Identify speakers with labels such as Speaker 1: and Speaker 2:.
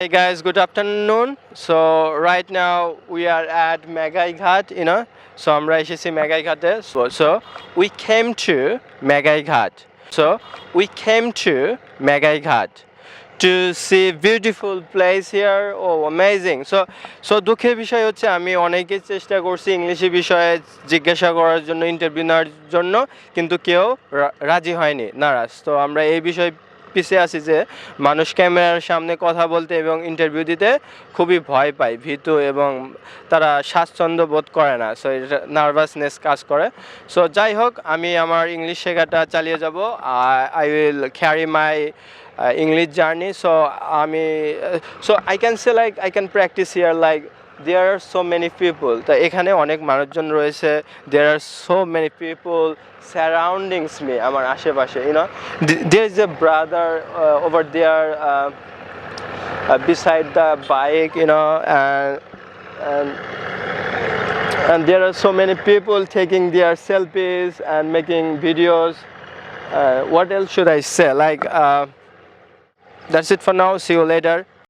Speaker 1: Hey guys, good afternoon. So right now we are at Megai Ghat, you know. So আমরা এসেছি মেগাই ঘাটে so, so we came to Megai Ghat. So we came to Megai Ghat to see beautiful place here. Oh, amazing. So so দুঃখের বিষয় হচ্ছে আমি অনেকেই চেষ্টা করছি ইংলিশে বিষয়ে জিজ্ঞাসা করার জন্য ইন্টারভিউ নেওয়ার জন্য কিন্তু কেউ রাজি হয়নি নারাজ তো আমরা এই বিষয়ে পিছিয়ে আছি যে মানুষ ক্যামেরার সামনে কথা বলতে এবং ইন্টারভিউ দিতে খুবই ভয় পায়, ভীতু এবং তারা স্বাচ্ছন্দ্য বোধ করে না। সো এটা নার্ভাসনেস কাজ করে। সো যাই হোক, আমি আমার ইংলিশ শেখাটা চালিয়ে যাব। I will carry my English journey so আমি so I can say like I can practice here like there are so many people তো এখানে অনেক মানুষজন রয়েছে there are so many people surroundings me আমার আশেপাশে you know brother uh, over there uh, uh, beside the bike you know and and and there are so many people taking their selfies and making videos uh, what else should i say like uh, that's it for now see you later